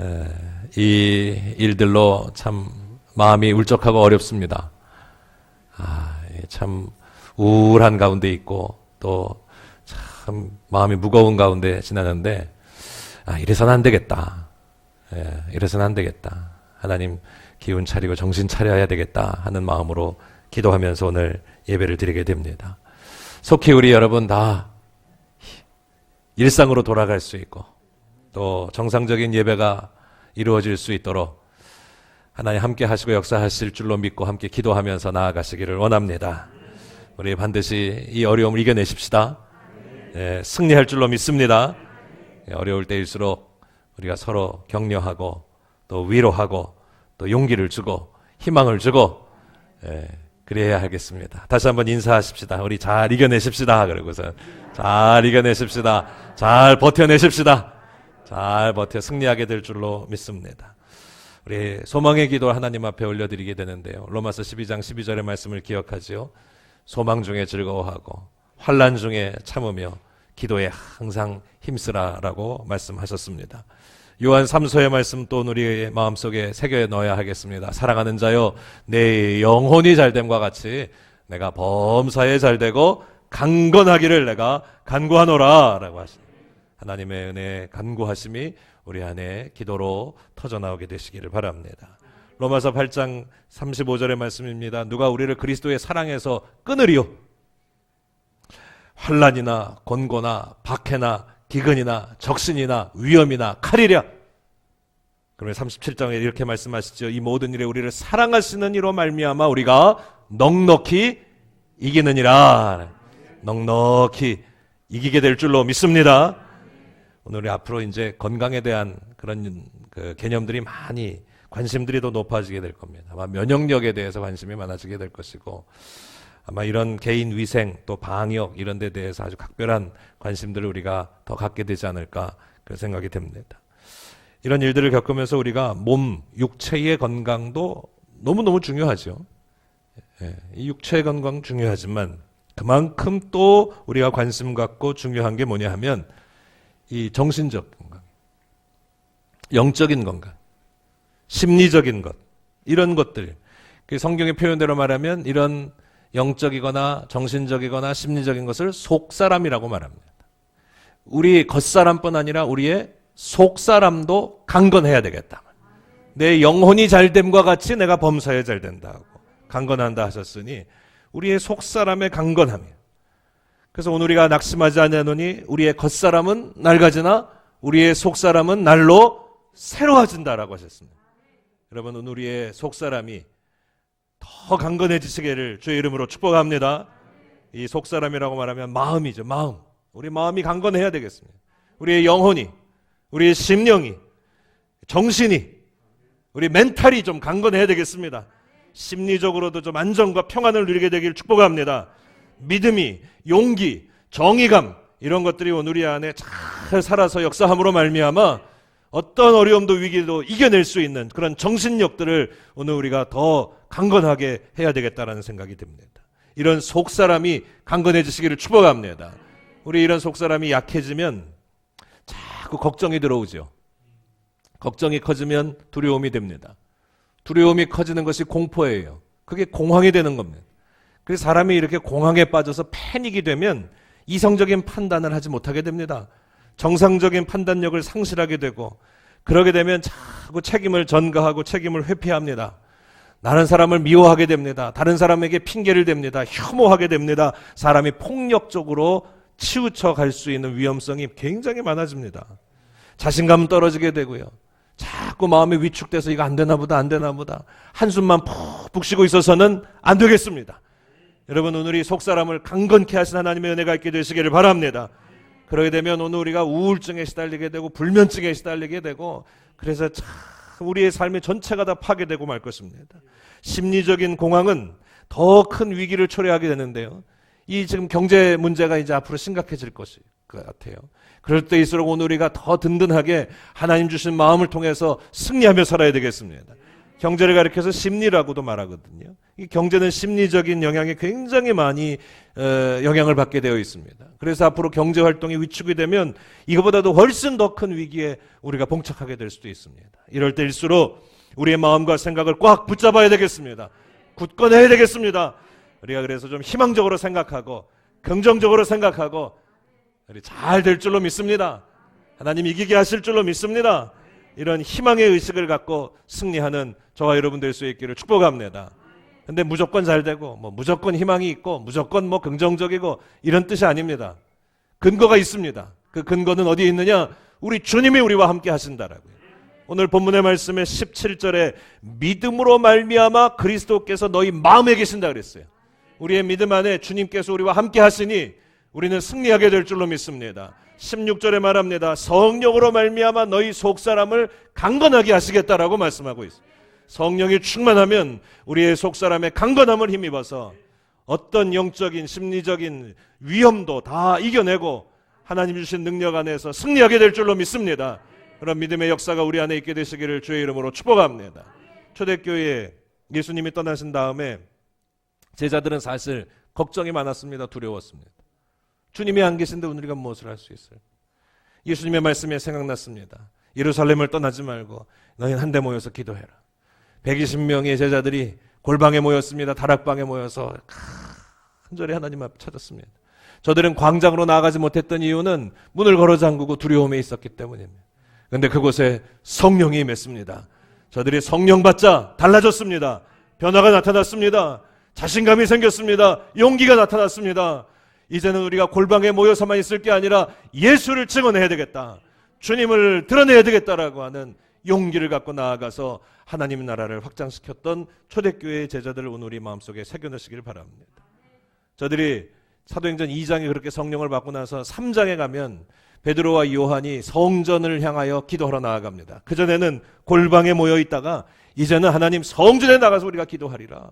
에, 이 일들로 참 마음이 울적하고 어렵습니다. 아, 예, 참 우울한 가운데 있고 또 참 마음이 무거운 가운데 지나는데 아, 이래서는 안 되겠다. 예, 이래서는 안 되겠다. 하나님 기운 차리고 정신 차려야 되겠다 하는 마음으로 기도하면서 오늘 예배를 드리게 됩니다. 속히 우리 여러분 다 일상으로 돌아갈 수 있고 또 정상적인 예배가 이루어질 수 있도록 하나님 함께 하시고 역사하실 줄로 믿고 함께 기도하면서 나아가시기를 원합니다. 우리 반드시 이 어려움을 이겨내십시다. 예, 승리할 줄로 믿습니다. 예, 어려울 때일수록 우리가 서로 격려하고 또 위로하고 또 용기를 주고 희망을 주고 예, 그래야 하겠습니다. 다시 한번 인사하십시다. 우리 잘 이겨내십시다. 그러고서 잘 이겨내십시다. 잘 버텨내십시다. 잘 버텨 승리하게 될 줄로 믿습니다. 우리 소망의 기도 하나님 앞에 올려드리게 되는데요. 로마서 12장 12절의 말씀을 기억하지요. 소망 중에 즐거워하고 환란 중에 참으며 기도에 항상 힘쓰라라고 말씀하셨습니다. 요한 3서의 말씀 또 우리의 마음속에 새겨 넣어야 하겠습니다. 사랑하는 자여 내 영혼이 잘됨과 같이 내가 범사에 잘되고 강건하기를 내가 간구하노라라고 하십니다. 하나님의 은혜 간구하심이 우리 안에 기도로 터져 나오게 되시기를 바랍니다. 로마서 8장 35절의 말씀입니다. 누가 우리를 그리스도의 사랑에서 끊으리요? 환란이나 곤고나 박해나 기근이나 적신이나 위험이나 칼이랴. 그러면 37장에 이렇게 말씀하시죠. 이 모든 일에 우리를 사랑하시는 이로 말미암아 우리가 넉넉히 이기느니라. 넉넉히 이기게 될 줄로 믿습니다. 오늘 앞으로 이제 건강에 대한 그런 그 개념들이 많이 관심들이 더 높아지게 될 겁니다. 아마 면역력에 대해서 관심이 많아지게 될 것이고 아마 이런 개인 위생 또 방역 이런 데 대해서 아주 각별한 관심들을 우리가 더 갖게 되지 않을까 그런 생각이 듭니다. 이런 일들을 겪으면서 우리가 몸, 육체의 건강도 너무너무 중요하죠. 예, 이 육체의 건강 중요하지만 그만큼 또 우리가 관심 갖고 중요한 게 뭐냐 하면 이 정신적 건강, 영적인 건강, 심리적인 것, 이런 것들. 그 성경의 표현대로 말하면 이런 영적이거나 정신적이거나 심리적인 것을 속사람이라고 말합니다. 우리 겉사람뿐 아니라 우리의 속사람도 강건해야 되겠다. 내 영혼이 잘됨과 같이 내가 범사에 잘 된다고 강건한다 하셨으니 우리의 속사람의 강건함이에요. 그래서 오늘 우리가 낙심하지 않냐노니 우리의 겉사람은 낡아지나 우리의 속사람은 날로 새로워진다라고 하셨습니다. 여러분 오늘 우리의 속사람이 더 강건해지시기를 주의 이름으로 축복합니다. 이 속사람이라고 말하면 마음이죠. 마음. 우리 마음이 강건해야 되겠습니다. 우리의 영혼이, 우리의 심령이, 정신이, 우리 멘탈이 좀 강건해야 되겠습니다. 심리적으로도 좀 안정과 평안을 누리게 되길 축복합니다. 믿음이, 용기, 정의감 이런 것들이 오늘 우리 안에 잘 살아서 역사함으로 말미암아 어떤 어려움도 위기도 이겨낼 수 있는 그런 정신력들을 오늘 우리가 더 강건하게 해야 되겠다라는 생각이 듭니다. 이런 속 사람이 강건해지시기를 축복합니다. 우리 이런 속 사람이 약해지면 자꾸 걱정이 들어오죠. 걱정이 커지면 두려움이 됩니다. 두려움이 커지는 것이 공포예요. 그게 공황이 되는 겁니다. 그래서 사람이 이렇게 공황에 빠져서 패닉이 되면 이성적인 판단을 하지 못하게 됩니다. 정상적인 판단력을 상실하게 되고 그러게 되면 자꾸 책임을 전가하고 책임을 회피합니다. 다른 사람을 미워하게 됩니다. 다른 사람에게 핑계를 댑니다. 혐오하게 됩니다. 사람이 폭력적으로 치우쳐 갈 수 있는 위험성이 굉장히 많아집니다. 자신감 떨어지게 되고요. 자꾸 마음이 위축돼서 이거 안 되나 보다 안 되나 보다 한숨만 푹푹 쉬고 있어서는 안 되겠습니다. 여러분 오늘 이 속사람을 강건케 하신 하나님의 은혜가 있게 되시기를 바랍니다. 그러게 되면 오늘 우리가 우울증에 시달리게 되고 불면증에 시달리게 되고 그래서 참 우리의 삶의 전체가 다 파괴되고 말 것입니다. 심리적인 공황은 더 큰 위기를 초래하게 되는데요. 이 지금 경제 문제가 이제 앞으로 심각해질 것일 것 같아요. 그럴 때일수록 오늘 우리가 더 든든하게 하나님 주신 마음을 통해서 승리하며 살아야 되겠습니다. 경제를 가리켜서 심리라고도 말하거든요. 이 경제는 심리적인 영향이 굉장히 많이 어, 영향을 받게 되어 있습니다. 그래서 앞으로 경제 활동이 위축이 되면 이거보다도 훨씬 더 큰 위기에 우리가 봉착하게 될 수도 있습니다. 이럴 때일수록 우리의 마음과 생각을 꽉 붙잡아야 되겠습니다. 굳건해야 되겠습니다. 우리가 그래서 좀 희망적으로 생각하고 긍정적으로 생각하고 잘 될 줄로 믿습니다. 하나님 이기게 하실 줄로 믿습니다. 이런 희망의 의식을 갖고 승리하는 저와 여러분 될 수 있기를 축복합니다. 근데 무조건 잘 되고 뭐 무조건 희망이 있고 무조건 뭐 긍정적이고 이런 뜻이 아닙니다. 근거가 있습니다. 그 근거는 어디에 있느냐? 우리 주님이 우리와 함께 하신다라고요. 오늘 본문의 말씀에 17절에 믿음으로 말미암아 그리스도께서 너희 마음에 계신다 그랬어요. 우리의 믿음 안에 주님께서 우리와 함께 하시니 우리는 승리하게 될 줄로 믿습니다. 16절에 말합니다. 성령으로 말미암아 너희 속사람을 강건하게 하시겠다라고 말씀하고 있어요. 성령이 충만하면 우리의 속사람의 강건함을 힘입어서 어떤 영적인 심리적인 위험도 다 이겨내고 하나님 주신 능력 안에서 승리하게 될 줄로 믿습니다. 그런 믿음의 역사가 우리 안에 있게 되시기를 주의 이름으로 축복합니다. 초대교회에 예수님이 떠나신 다음에 제자들은 사실 걱정이 많았습니다. 두려웠습니다. 주님이 안 계신데 우리가 무엇을 할 수 있어요? 예수님의 말씀에 생각났습니다. 예루살렘을 떠나지 말고 너희는 한데 모여서 기도해라. 120명의 제자들이 골방에 모였습니다. 다락방에 모여서 간절히 하나님 앞 찾았습니다. 저들은 광장으로 나아가지 못했던 이유는 문을 걸어 잠그고 두려움에 있었기 때문입니다. 근데 그곳에 성령이 임했습니다. 저들이 성령 받자 달라졌습니다. 변화가 나타났습니다. 자신감이 생겼습니다. 용기가 나타났습니다. 이제는 우리가 골방에 모여서만 있을 게 아니라 예수를 증언해야 되겠다. 주님을 드러내야 되겠다라고 하는 용기를 갖고 나아가서 하나님 나라를 확장시켰던 초대교회의 제자들을 오늘 우리 마음속에 새겨넣으시기를 바랍니다. 저들이 사도행전 2장에 그렇게 성령을 받고 나서 3장에 가면 베드로와 요한이 성전을 향하여 기도하러 나아갑니다. 그전에는 골방에 모여 있다가 이제는 하나님 성전에 나가서 우리가 기도하리라.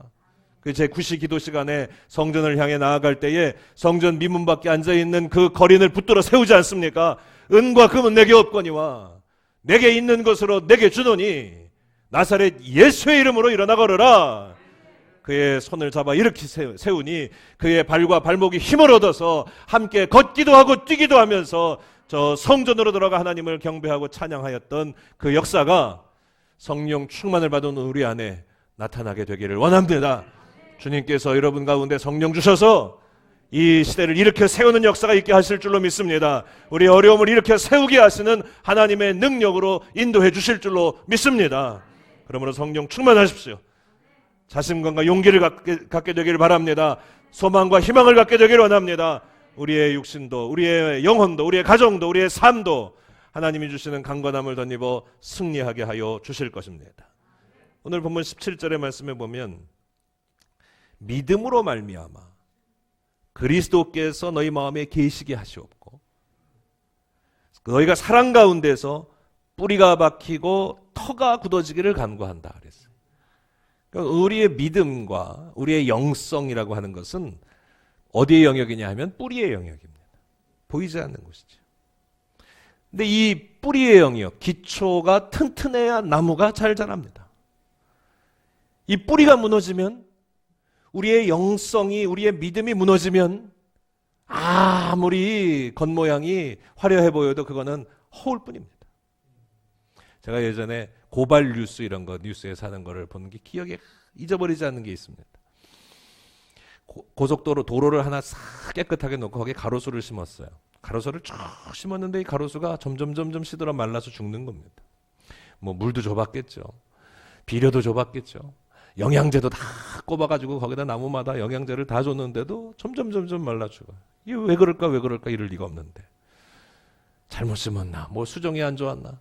그제 구시 기도 시간에 성전을 향해 나아갈 때에 성전 미문 밖에 앉아 있는 그 거린을 붙들어 세우지 않습니까? 은과 금은 내게 없거니와 내게 있는 것으로 내게 주노니 나사렛 예수의 이름으로 일어나 걸어라. 그의 손을 잡아 이렇게 세우니 그의 발과 발목이 힘을 얻어서 함께 걷기도 하고 뛰기도 하면서 저 성전으로 들어가 하나님을 경배하고 찬양하였던 그 역사가 성령 충만을 받은 우리 안에 나타나게 되기를 원합니다. 주님께서 여러분 가운데 성령 주셔서 이 시대를 이렇게 세우는 역사가 있게 하실 줄로 믿습니다. 우리 어려움을 이렇게 세우게 하시는 하나님의 능력으로 인도해 주실 줄로 믿습니다. 그러므로 성령 충만하십시오. 자신감과 용기를 갖게, 갖게 되기를 바랍니다. 소망과 희망을 갖게 되기를 원합니다. 우리의 육신도, 우리의 영혼도, 우리의 가정도, 우리의 삶도 하나님이 주시는 강건함을 덧입어 승리하게 하여 주실 것입니다. 오늘 본문 17절의 말씀에 보면 믿음으로 말미암아 그리스도께서 너희 마음에 계시게 하시옵고 너희가 사랑 가운데서 뿌리가 박히고 터가 굳어지기를 간구한다 그랬어요. 그러니까 우리의 믿음과 우리의 영성이라고 하는 것은 어디의 영역이냐 하면 뿌리의 영역입니다. 보이지 않는 곳이죠. 근데 이 뿌리의 영역, 기초가 튼튼해야 나무가 잘 자랍니다. 이 뿌리가 무너지면 우리의 영성이, 우리의 믿음이 무너지면 아무리 겉모양이 화려해 보여도 그거는 허울 뿐입니다. 제가 예전에 고발 뉴스 이런 거 뉴스에 사는 거를 보는 게 기억에 잊어버리지 않는 게 있습니다. 고, 속도로 도로를 하나 싹 깨끗하게 놓고 거기에 가로수를 심었어요. 가로수를 쭉 심었는데 이 가로수가 점점 점점 시들어 말라서 죽는 겁니다. 뭐 물도 줘봤겠죠. 비료도 줘봤겠죠. 영양제도 다 꼽아가지고 거기다 나무마다 영양제를 다 줬는데도 점점 점점 말라 죽어. 이게 왜 그럴까 왜 그럴까 이럴 리가 없는데. 잘못 심었나? 뭐 수종이 안 좋았나?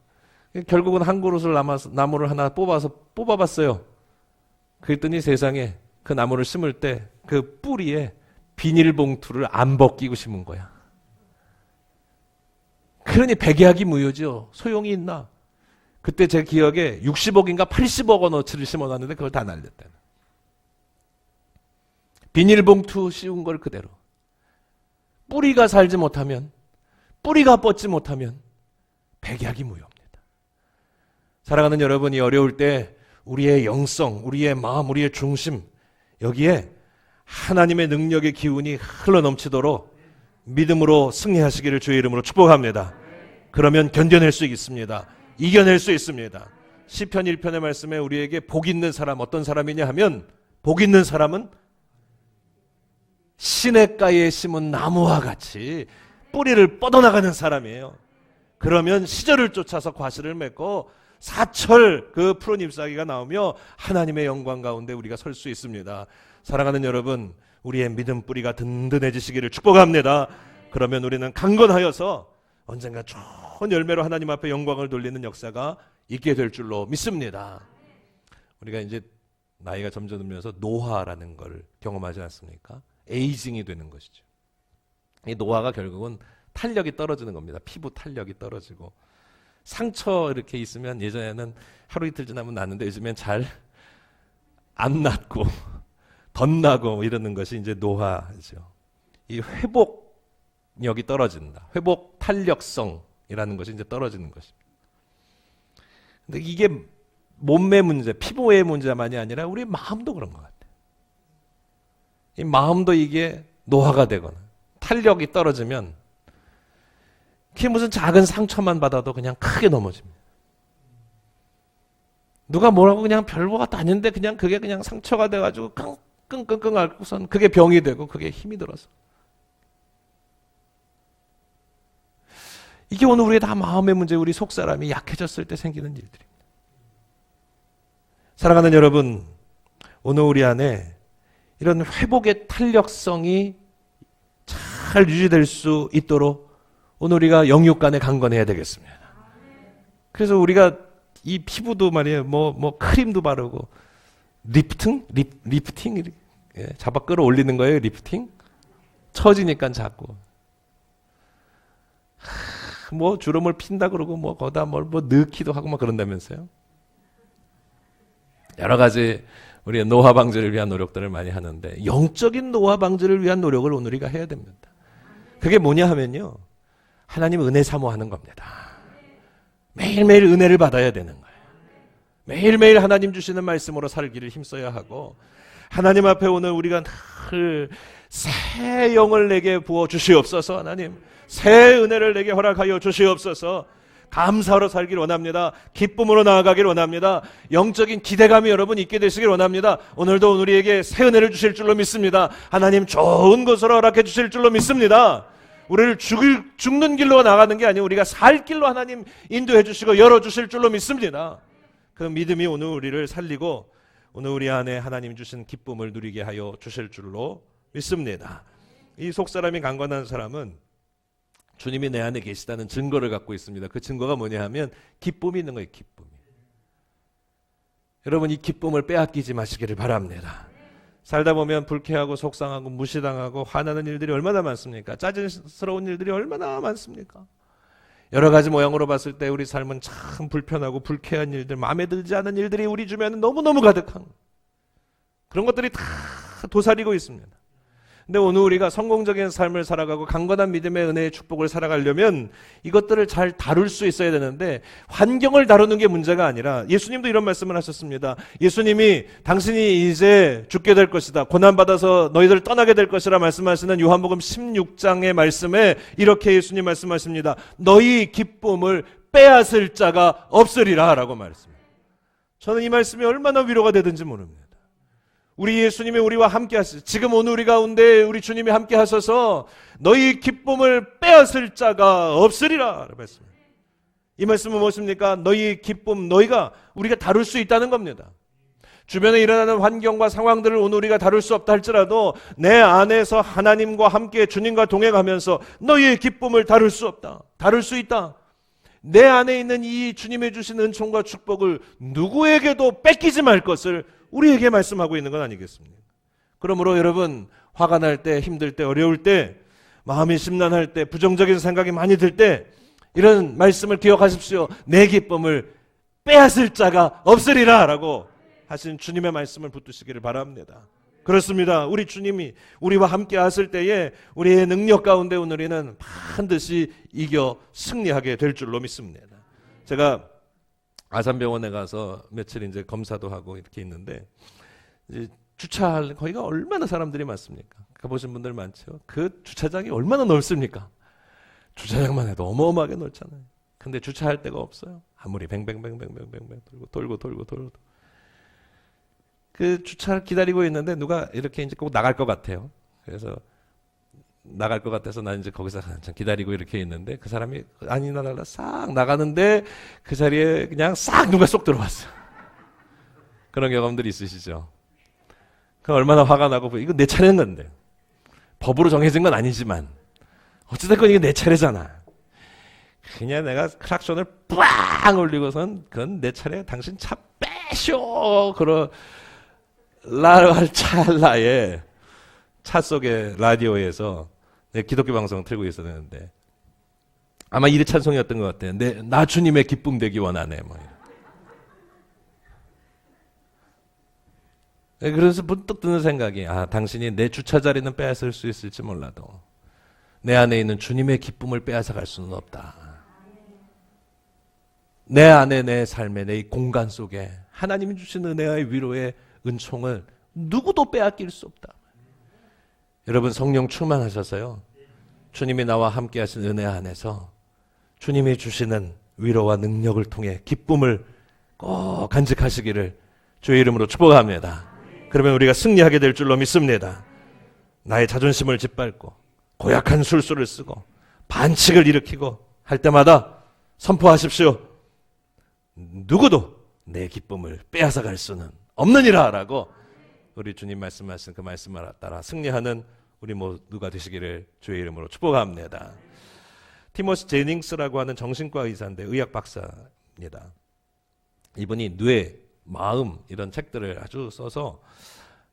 결국은 한 그릇을 남아서 나무를 하나 뽑아서 뽑아봤어요. 그랬더니 세상에 그 나무를 심을 때 그 뿌리에 비닐봉투를 안 벗기고 심은 거야. 그러니 백약이 무효죠. 소용이 있나? 그때 제 기억에 60억인가 80억 원어치를 심어놨는데 그걸 다 날렸다. 비닐봉투 씌운 걸 그대로. 뿌리가 살지 못하면, 뿌리가 뻗지 못하면 백약이 무효입니다. 사랑하는 여러분이 어려울 때 우리의 영성, 우리의 마음, 우리의 중심 여기에 하나님의 능력의 기운이 흘러 넘치도록 믿음으로 승리하시기를 주의 이름으로 축복합니다. 그러면 견뎌낼 수 있습니다. 이겨낼 수 있습니다. 시편 1편의 말씀에 우리에게 복 있는 사람 어떤 사람이냐 하면 복 있는 사람은 시냇가에 심은 나무와 같이 뿌리를 뻗어나가는 사람이에요. 그러면 시절을 쫓아서 과실을 맺고 사철 그 푸른 잎사귀가 나오며 하나님의 영광 가운데 우리가 설 수 있습니다. 사랑하는 여러분, 우리의 믿음 뿌리가 든든해지시기를 축복합니다. 그러면 우리는 강건하여서 언젠가 좋은 열매로 하나님 앞에 영광을 돌리는 역사가 있게 될 줄로 믿습니다. 우리가 이제 나이가 점점 들면서 노화라는 걸 경험하지 않습니까? 에이징이 되는 것이죠. 이 노화가 결국은 탄력이 떨어지는 겁니다. 피부 탄력이 떨어지고 상처 이렇게 있으면 예전에는 하루 이틀 지나면 낫는데 요즘엔 잘 안 낫고 덧나고 이러는 것이 이제 노화죠. 이 회복 력이 떨어진다. 회복 탄력성이라는 것이 이제 떨어지는 것입니다. 근데 이게 몸매 문제, 피부의 문제만이 아니라 우리 마음도 그런 것 같아요. 이 마음도 이게 노화가 되거나 탄력이 떨어지면 그게 무슨 작은 상처만 받아도 그냥 크게 넘어집니다. 누가 뭐라고 그냥 별거가 아닌데 그냥 그게 그냥 상처가 돼가지고 끙끙끙 앓고선 그게 병이 되고 그게 힘이 들어서 이게 오늘 우리의 다 마음의 문제, 우리 속 사람이 약해졌을 때 생기는 일들입니다. 사랑하는 여러분, 오늘 우리 안에 이런 회복의 탄력성이 잘 유지될 수 있도록 오늘 우리가 영육간에 강건해야 되겠습니다. 그래서 우리가 이 피부도 말이에요, 뭐, 뭐, 크림도 바르고, 리프팅? 리, 리프팅? 예, 잡아 끌어올리는 거예요, 리프팅? 처지니까 자꾸. 뭐 주름을 핀다 그러고 뭐 거다 뭘뭐 넣기도 하고 막 그런다면서요. 여러 가지 우리의 노화 방지를 위한 노력들을 많이 하는데 영적인 노화 방지를 위한 노력을 오늘 우리가 해야 됩니다. 그게 뭐냐 하면요. 하나님 은혜 사모하는 겁니다. 매일매일 은혜를 받아야 되는 거예요. 매일매일 하나님 주시는 말씀으로 살기를 힘써야 하고 하나님 앞에 오늘 우리가 늘 새 영을 내게 부어 주시옵소서 하나님 새 은혜를 내게 허락하여 주시옵소서 감사로 살길 원합니다. 기쁨으로 나아가길 원합니다. 영적인 기대감이 여러분 있게 되시길 원합니다. 오늘도 우리에게 새 은혜를 주실 줄로 믿습니다. 하나님 좋은 것으로 허락해 주실 줄로 믿습니다. 우리를 죽을, 죽는 길로 나가는 게 아니고 우리가 살 길로 하나님 인도해 주시고 열어 주실 줄로 믿습니다. 그 믿음이 오늘 우리를 살리고 오늘 우리 안에 하나님 주신 기쁨을 누리게 하여 주실 줄로 믿습니다. 이 속사람이 강건한 사람은 주님이 내 안에 계시다는 증거를 갖고 있습니다. 그 증거가 뭐냐 하면 기쁨이 있는 거예요, 기쁨이. 여러분 이 기쁨을 빼앗기지 마시기를 바랍니다. 살다 보면 불쾌하고 속상하고 무시당하고 화나는 일들이 얼마나 많습니까? 짜증스러운 일들이 얼마나 많습니까? 여러 가지 모양으로 봤을 때 우리 삶은 참 불편하고 불쾌한 일들, 마음에 들지 않은 일들이 우리 주변에 너무너무 가득한 그런 것들이 다 도사리고 있습니다. 근데 오늘 우리가 성공적인 삶을 살아가고 강건한 믿음의 은혜의 축복을 살아가려면 이것들을 잘 다룰 수 있어야 되는데 환경을 다루는 게 문제가 아니라 예수님도 이런 말씀을 하셨습니다. 예수님이 당신이 이제 죽게 될 것이다. 고난받아서 너희들 떠나게 될 것이라 말씀하시는 요한복음 16장의 말씀에 이렇게 예수님 말씀하십니다. 너희 기쁨을 빼앗을 자가 없으리라 라고 말씀합니다. 저는 이 말씀이 얼마나 위로가 되든지 모릅니다. 우리 예수님이 우리와 함께 하시 지금 오늘 우리 가운데 우리 주님이 함께 하셔서 너희 기쁨을 빼앗을 자가 없으리라 말씀. 이 말씀은 무엇입니까? 너희 기쁨 너희가 우리가 다룰 수 있다는 겁니다. 주변에 일어나는 환경과 상황들을 오늘 우리가 다룰 수 없다 할지라도 내 안에서 하나님과 함께 주님과 동행하면서 너희의 기쁨을 다룰 수 없다. 다룰 수 있다. 내 안에 있는 이 주님의 주신 은총과 축복을 누구에게도 뺏기지 말 것을 우리에게 말씀하고 있는 건 아니겠습니까? 그러므로 여러분 화가 날 때, 힘들 때, 어려울 때, 마음이 심란할 때, 부정적인 생각이 많이 들 때 이런 말씀을 기억하십시오. 내 기쁨을 빼앗을 자가 없으리라라고 하신 주님의 말씀을 붙드시기를 바랍니다. 그렇습니다. 우리 주님이 우리와 함께 하실 때에 우리의 능력 가운데 우리는 반드시 이겨 승리하게 될 줄로 믿습니다. 제가 아산병원에 가서 며칠 이제 검사도 하고 이렇게 있는데 이제 주차할 거기가 얼마나 사람들이 많습니까? 가보신 분들 많죠. 그 주차장이 얼마나 넓습니까? 주차장만 해도 어마어마하게 넓잖아요. 근데 주차할 데가 없어요. 아무리 뱅뱅뱅뱅뱅뱅뱅 돌고 돌고 돌고 돌고 그 주차를 기다리고 있는데 누가 이렇게 이제 꼭 나갈 것 같아요. 그래서 나갈 것 같아서 난 이제 거기서 한참 기다리고 이렇게 있는데 그 사람이 아니나 달라 싹 나가는데 그 자리에 그냥 싹 누가 쏙 들어왔어. 그런 경험들이 있으시죠? 그 얼마나 화가 나고 이거 내 차례인 건데 법으로 정해진 건 아니지만 어찌됐건 이게 내 차례잖아. 그냥 내가 클락션을 빵 올리고선 그건 내 차례 당신 차 빼쇼 그러 라할 찰나에 차 속에 라디오에서 내 기독교 방송 틀고 있었는데 아마 이르 찬송이었던 것 같아요. 내, 나 주님의 기쁨 되기 원하네. 뭐. 네, 그래서 문득 드는 생각이 아 당신이 내 주차 자리는 빼앗을 수 있을지 몰라도 내 안에 있는 주님의 기쁨을 빼앗아 갈 수는 없다. 내 안에 내 삶의 내 공간 속에 하나님이 주신 은혜와의 위로의 은총을 누구도 빼앗길 수 없다. 여러분 성령 충만하셔서요. 주님이 나와 함께 하신 은혜 안에서 주님이 주시는 위로와 능력을 통해 기쁨을 꼭 간직하시기를 주의 이름으로 축복합니다. 그러면 우리가 승리하게 될 줄로 믿습니다. 나의 자존심을 짓밟고 고약한 술수를 쓰고 반칙을 일으키고 할 때마다 선포하십시오. 누구도 내 기쁨을 빼앗아 갈 수는 없느니라라고 우리 주님 말씀하신 그 말씀을 따라 승리하는 우리 모두가 되시기를 주의 이름으로 축복합니다. 티모스 제닝스라고 하는 정신과 의사인데 의학 박사입니다. 이분이 뇌, 마음 이런 책들을 아주 써서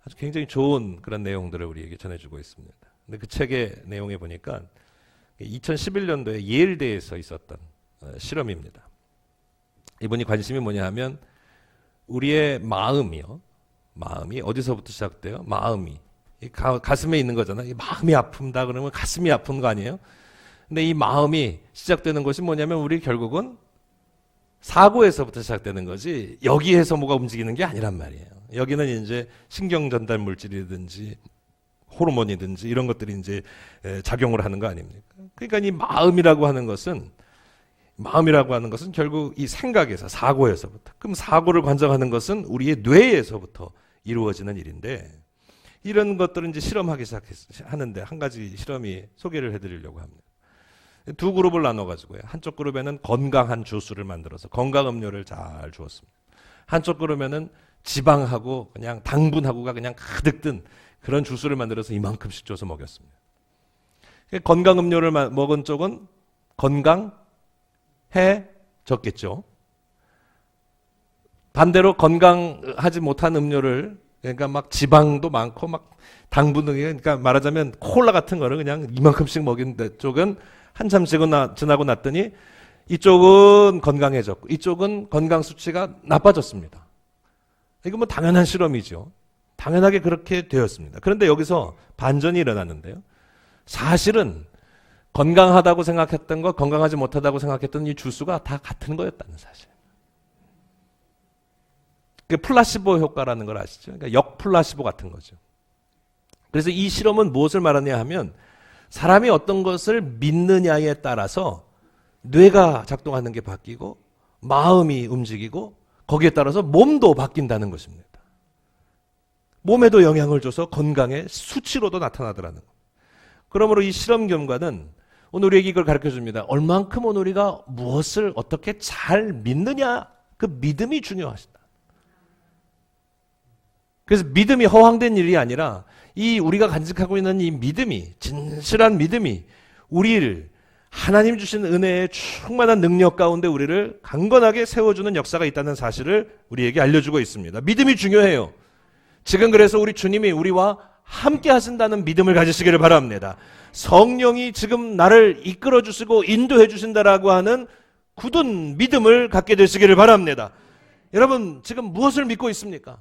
아주 굉장히 좋은 그런 내용들을 우리에게 전해주고 있습니다. 근데 그 책의 내용에 보니까 2011년도에 예일대에서 있었던 어, 실험입니다. 이분이 관심이 뭐냐 하면 우리의 마음이요. 마음이 어디서부터 시작돼요? 마음이. 가, 가슴에 있는 거잖아요. 마음이 아픈다 그러면 가슴이 아픈 거 아니에요? 근데 이 마음이 시작되는 것이 뭐냐면 우리 결국은 사고에서부터 시작되는 거지 여기에서 뭐가 움직이는 게 아니란 말이에요. 여기는 이제 신경 전달 물질이든지 호르몬이든지 이런 것들이 이제 작용을 하는 거 아닙니까? 그러니까 이 마음이라고 하는 것은 마음이라고 하는 것은 결국 이 생각에서 사고에서부터 그럼 사고를 관장하는 것은 우리의 뇌에서부터 이루어지는 일인데 이런 것들은 이제 실험하기 시작하는데 한 가지 실험이 소개를 해드리려고 합니다. 두 그룹을 나눠가지고요. 한쪽 그룹에는 건강한 주스를 만들어서 건강 음료를 잘 주었습니다. 한쪽 그룹에는 지방하고 그냥 당분하고가 그냥 가득 든 그런 주스를 만들어서 이만큼씩 줘서 먹였습니다. 건강 음료를 먹은 쪽은 건강해졌겠죠. 반대로 건강하지 못한 음료를 그러니까 막 지방도 많고 막 당분 등 그러니까 말하자면 콜라 같은 거를 그냥 이만큼씩 먹인 쪽은 한참 지나, 지나고 났더니 이쪽은 건강해졌고 이쪽은 건강 수치가 나빠졌습니다. 이거 뭐 당연한 실험이죠. 당연하게 그렇게 되었습니다. 그런데 여기서 반전이 일어났는데요. 사실은 건강하다고 생각했던 것, 건강하지 못하다고 생각했던 이 주수가 다 같은 거였다는 사실. 그 플라시보 효과라는 걸 아시죠? 그러니까 역플라시보 같은 거죠. 그래서 이 실험은 무엇을 말하냐 하면 사람이 어떤 것을 믿느냐에 따라서 뇌가 작동하는 게 바뀌고 마음이 움직이고 거기에 따라서 몸도 바뀐다는 것입니다. 몸에도 영향을 줘서 건강의 수치로도 나타나더라는 것. 그러므로 이 실험 결과는 오늘 우리에게 이걸 가르쳐 줍니다. 얼만큼 오늘 우리가 무엇을 어떻게 잘 믿느냐 그 믿음이 중요하시다. 그래서 믿음이 허황된 일이 아니라 이 우리가 간직하고 있는 이 믿음이 진실한 믿음이 우리를 하나님 주신 은혜의 충만한 능력 가운데 우리를 강건하게 세워주는 역사가 있다는 사실을 우리에게 알려주고 있습니다. 믿음이 중요해요. 지금 그래서 우리 주님이 우리와 함께 하신다는 믿음을 가지시기를 바랍니다. 성령이 지금 나를 이끌어 주시고 인도해 주신다라고 하는 굳은 믿음을 갖게 되시기를 바랍니다. 여러분, 지금 무엇을 믿고 있습니까?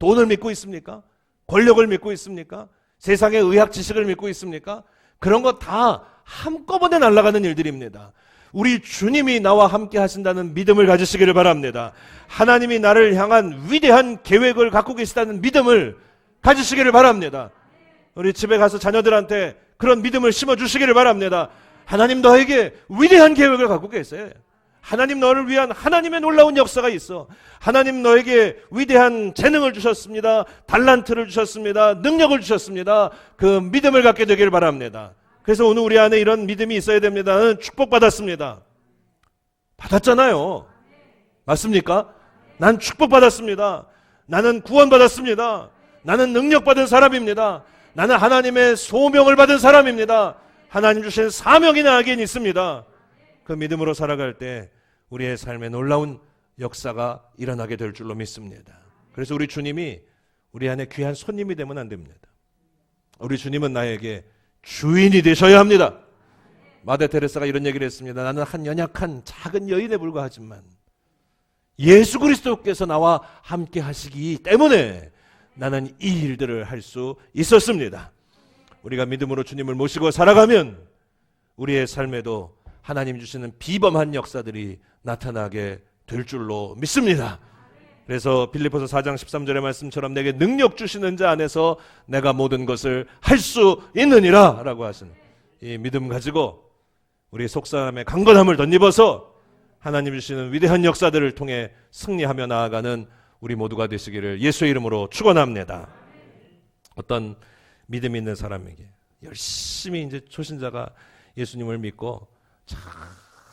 돈을 믿고 있습니까? 권력을 믿고 있습니까? 세상의 의학 지식을 믿고 있습니까? 그런 거 다 한꺼번에 날아가는 일들입니다. 우리 주님이 나와 함께 하신다는 믿음을 가지시기를 바랍니다. 하나님이 나를 향한 위대한 계획을 갖고 계시다는 믿음을 가지시기를 바랍니다. 우리 집에 가서 자녀들한테 그런 믿음을 심어 주시기를 바랍니다. 하나님 너에게 위대한 계획을 갖고 계세요. 하나님 너를 위한 하나님의 놀라운 역사가 있어. 하나님 너에게 위대한 재능을 주셨습니다. 달란트를 주셨습니다. 능력을 주셨습니다. 그 믿음을 갖게 되기를 바랍니다. 그래서 오늘 우리 안에 이런 믿음이 있어야 됩니다. 축복받았습니다. 받았잖아요. 맞습니까? 난 축복받았습니다. 나는 구원받았습니다. 나는 능력받은 사람입니다. 나는 하나님의 소명을 받은 사람입니다. 하나님 주신 사명이 나에겐 있습니다. 그 믿음으로 살아갈 때 우리의 삶에 놀라운 역사가 일어나게 될 줄로 믿습니다. 그래서 우리 주님이 우리 안에 귀한 손님이 되면 안 됩니다. 우리 주님은 나에게 주인이 되셔야 합니다. 마대 테레사가 이런 얘기를 했습니다. 나는 한 연약한 작은 여인에 불과하지만 예수 그리스도께서 나와 함께 하시기 때문에 나는 이 일들을 할 수 있었습니다. 우리가 믿음으로 주님을 모시고 살아가면 우리의 삶에도 하나님 주시는 비범한 역사들이 나타나게 될 줄로 믿습니다. 그래서 빌리포서 4장 13절의 말씀처럼 내게 능력 주시는 자 안에서 내가 모든 것을 할 수 있느니라 라고 하시는 이 믿음 가지고 우리 속사람의 강건함을 덧입어서 하나님 주시는 위대한 역사들을 통해 승리하며 나아가는 우리 모두가 되시기를 예수의 이름으로 축원합니다. 어떤 믿음 있는 사람에게 열심히 이제 초신자가 예수님을 믿고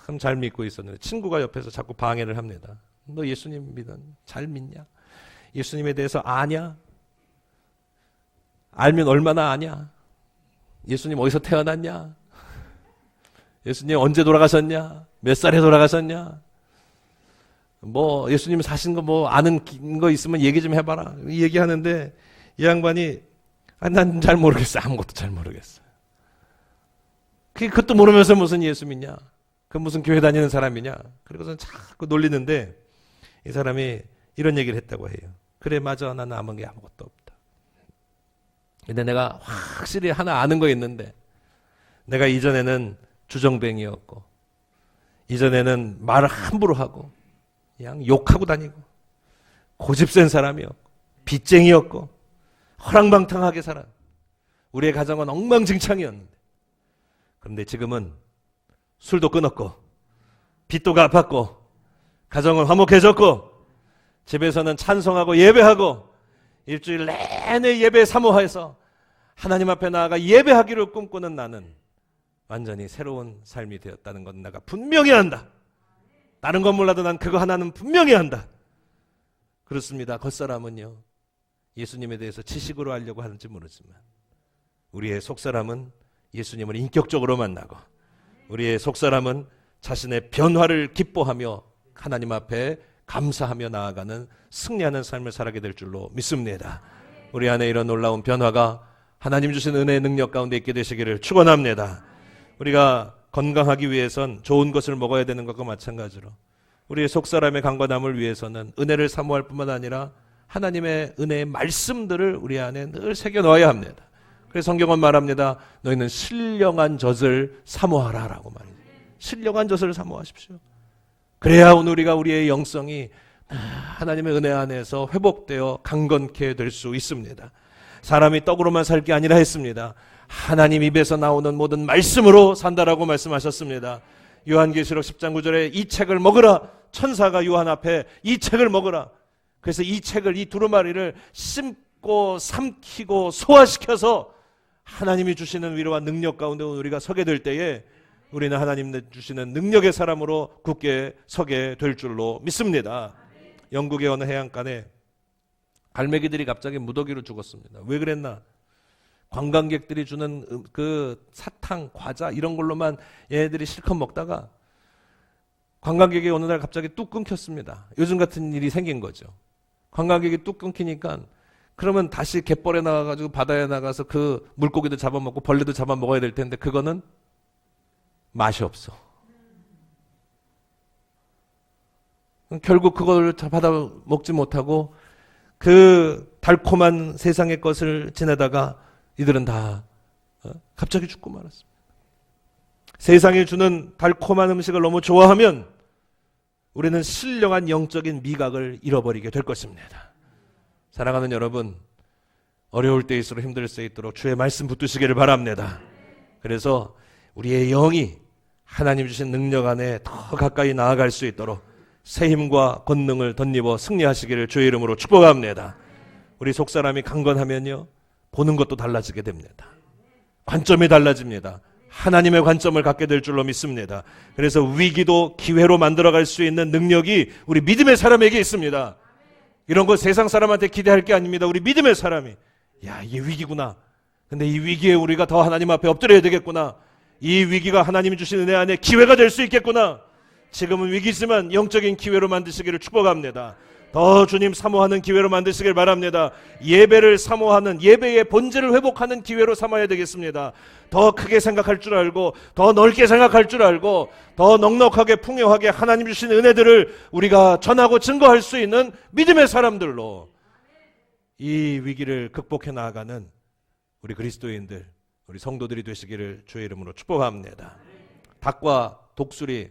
참 잘 믿고 있었는데 친구가 옆에서 자꾸 방해를 합니다. 너 예수님 믿은 잘 믿냐? 예수님에 대해서 아냐? 알면 얼마나 아냐? 예수님 어디서 태어났냐? 예수님 언제 돌아가셨냐? 몇 살에 돌아가셨냐? 뭐 예수님 사신 거 뭐 아는 거 있으면 얘기 좀 해봐라. 얘기하는데 이 양반이 아, 난 잘 모르겠어. 아무것도 잘 모르겠어. 그 그것도 모르면서 무슨 예수 믿냐? 그 무슨 교회 다니는 사람이냐? 그리고서 자꾸 놀리는데 이 사람이 이런 얘기를 했다고 해요. 그래 맞아. 나는 아무 게 아무것도 없다. 근데 내가 확실히 하나 아는 거 있는데 내가 이전에는 주정뱅이였고 이전에는 말을 함부로 하고 그냥 욕하고 다니고 고집센 사람이었고 빚쟁이였고 허랑방탕하게 살아. 우리의 가정은 엉망진창이었는데 그런데 지금은 술도 끊었고 빚도 갚았고 가정은 화목해졌고 집에서는 찬송하고 예배하고 일주일 내내 예배 사모해서 하나님 앞에 나아가 예배하기를 꿈꾸는 나는 완전히 새로운 삶이 되었다는 건 내가 분명히 한다. 다른 건 몰라도 난 그거 하나는 분명히 한다. 그렇습니다. 겉사람은요. 예수님에 대해서 지식으로 알려고 하는지 모르지만 우리의 속사람은 예수님을 인격적으로 만나고 우리의 속사람은 자신의 변화를 기뻐하며 하나님 앞에 감사하며 나아가는 승리하는 삶을 살게 될 줄로 믿습니다. 우리 안에 이런 놀라운 변화가 하나님 주신 은혜의 능력 가운데 있게 되시기를 축원합니다. 우리가 건강하기 위해선 좋은 것을 먹어야 되는 것과 마찬가지로 우리의 속사람의 강건함을 위해서는 은혜를 사모할 뿐만 아니라 하나님의 은혜의 말씀들을 우리 안에 늘 새겨 넣어야 합니다. 그래서 성경은 말합니다. 너희는 신령한 젖을 사모하라라고 말이죠. 신령한 젖을 사모하십시오. 그래야 오늘 우리가 우리의 영성이 하나님의 은혜 안에서 회복되어 강건케 될 수 있습니다. 사람이 떡으로만 살 게 아니라 했습니다. 하나님 입에서 나오는 모든 말씀으로 산다라고 말씀하셨습니다. 요한계시록 10장 9절에 이 책을 먹으라. 천사가 요한 앞에 이 책을 먹으라. 그래서 이 책을 이 두루마리를 심고 삼키고 소화시켜서 하나님이 주시는 위로와 능력 가운데 우리가 서게 될 때에 우리는 하나님 주시는 능력의 사람으로 굳게 서게 될 줄로 믿습니다. 영국의 어느 해안가에 갈매기들이 갑자기 무더기로 죽었습니다. 왜 그랬나? 관광객들이 주는 음, 그 사탕, 과자 이런 걸로만 얘네들이 실컷 먹다가 관광객이 어느 날 갑자기 뚝 끊겼습니다. 요즘 같은 일이 생긴 거죠. 관광객이 뚝 끊기니까 그러면 다시 갯벌에 나가가지고 바다에 나가서 그 물고기도 잡아먹고 벌레도 잡아먹어야 될 텐데 그거는 맛이 없어. 결국 그걸 받아 먹지 못하고 그 달콤한 세상의 것을 지내다가 이들은 다 어? 갑자기 죽고 말았습니다. 세상이 주는 달콤한 음식을 너무 좋아하면 우리는 신령한 영적인 미각을 잃어버리게 될 것입니다. 사랑하는 여러분, 어려울 때일수록 힘들 수 있도록 주의 말씀 붙드시기를 바랍니다. 그래서 우리의 영이 하나님 주신 능력 안에 더 가까이 나아갈 수 있도록 새 힘과 권능을 덧입어 승리하시기를 주의 이름으로 축복합니다. 우리 속사람이 강건하면요, 보는 것도 달라지게 됩니다. 관점이 달라집니다. 하나님의 관점을 갖게 될 줄로 믿습니다. 그래서 위기도 기회로 만들어갈 수 있는 능력이 우리 믿음의 사람에게 있습니다. 이런 거 세상 사람한테 기대할 게 아닙니다. 우리 믿음의 사람이 야 이게 위기구나. 근데 이 위기에 우리가 더 하나님 앞에 엎드려야 되겠구나. 이 위기가 하나님이 주신 은혜 안에 기회가 될 수 있겠구나. 지금은 위기지만 영적인 기회로 만드시기를 축복합니다. 더 주님 사모하는 기회로 만드시길 바랍니다. 예배를 사모하는 예배의 본질을 회복하는 기회로 삼아야 되겠습니다. 더 크게 생각할 줄 알고 더 넓게 생각할 줄 알고 더 넉넉하게 풍요하게 하나님 주신 은혜들을 우리가 전하고 증거할 수 있는 믿음의 사람들로 이 위기를 극복해 나아가는 우리 그리스도인들, 우리 성도들이 되시기를 주의 이름으로 축복합니다. 닭과 독수리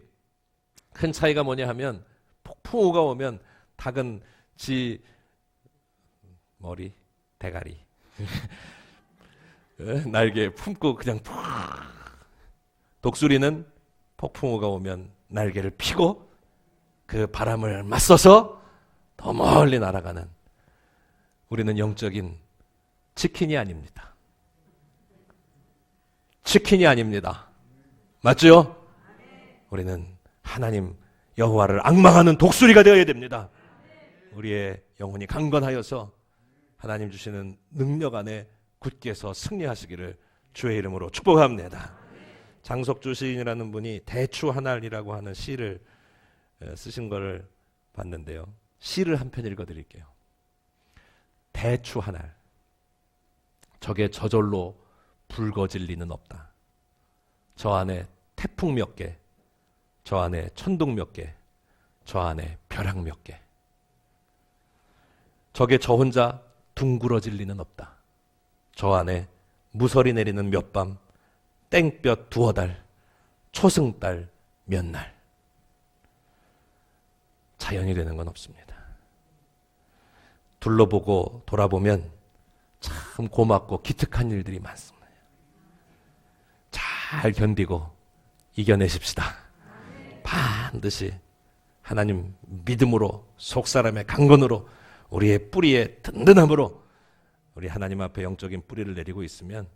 큰 차이가 뭐냐 하면 폭풍우가 오면 닭은 지 머리, 대가리, 날개 품고 그냥 푹. 독수리는 폭풍우가 오면 날개를 피고 그 바람을 맞서서 더 멀리 날아가는 우리는 영적인 치킨이 아닙니다. 치킨이 아닙니다. 맞죠? 우리는 하나님 여호와를 악망하는 독수리가 되어야 됩니다. 우리의 영혼이 강건하여서 하나님 주시는 능력 안에 굳게 서 승리하시기를 주의 이름으로 축복합니다. 장석주 시인이라는 분이 대추 하나이라고 하는 시를 쓰신 것을 봤는데요. 시를 한 편 읽어 드릴게요. 대추 하나. 적의 저절로 붉어질 리는 없다. 저 안에 태풍 몇 개, 저 안에 천둥 몇 개, 저 안에 벼락 몇 개. 적의 저 혼자 둥그러질 리는 없다. 저 안에 무설이 내리는 몇 밤, 땡볕 두어 달, 초승달 몇 날. 자연이 되는 건 없습니다. 둘러보고 돌아보면 참 고맙고 기특한 일들이 많습니다. 잘 견디고 이겨내십시다. 반드시 하나님 믿음으로 속사람의 강건으로 우리의 뿌리의 든든함으로 우리 하나님 앞에 영적인 뿌리를 내리고 있으면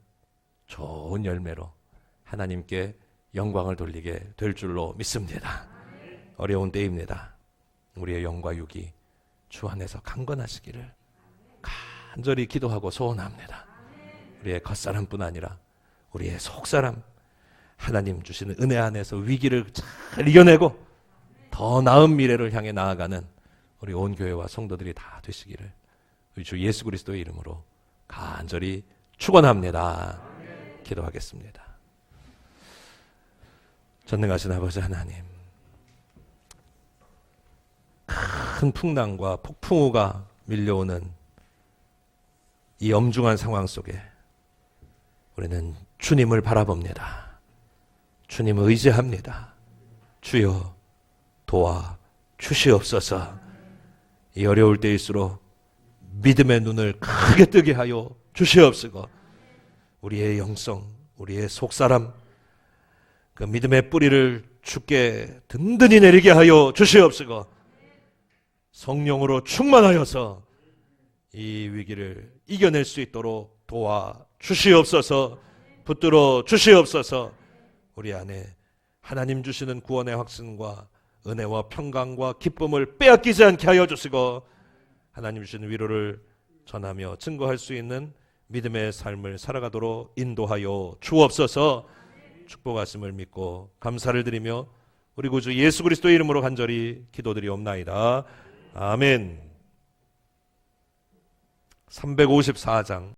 좋은 열매로 하나님께 영광을 돌리게 될 줄로 믿습니다. 어려운 때입니다. 우리의 영과 육이 주 안에서 강건하시기를 간절히 기도하고 소원합니다. 우리의 겉사람뿐 아니라 우리의 속사람 하나님 주시는 은혜 안에서 위기를 잘 이겨내고 더 나은 미래를 향해 나아가는 우리 온 교회와 성도들이 다 되시기를 우리 주 예수 그리스도의 이름으로 간절히 축원합니다. 기도하겠습니다. 전능하신 아버지 하나님, 큰 풍랑과 폭풍우가 밀려오는 이 엄중한 상황 속에 우리는 주님을 바라봅니다. 주님을 의지합니다. 주여 도와 주시옵소서. 이 어려울 때일수록 믿음의 눈을 크게 뜨게 하여 주시옵소서. 우리의 영성, 우리의 속사람, 그 믿음의 뿌리를 죽게 든든히 내리게 하여 주시옵소서. 성령으로 충만하여서 이 위기를 이겨낼 수 있도록 도와 주시옵소서. 붙들어 주시옵소서. 우리 안에 하나님 주시는 구원의 확신과 은혜와 평강과 기쁨을 빼앗기지 않게 하여 주시고 하나님 주시는 위로를 전하며 증거할 수 있는 믿음의 삶을 살아가도록 인도하여 주옵소서 축복하심을 믿고 감사를 드리며 우리 구주 예수 그리스도의 이름으로 간절히 기도드리옵나이다. 아멘. 354장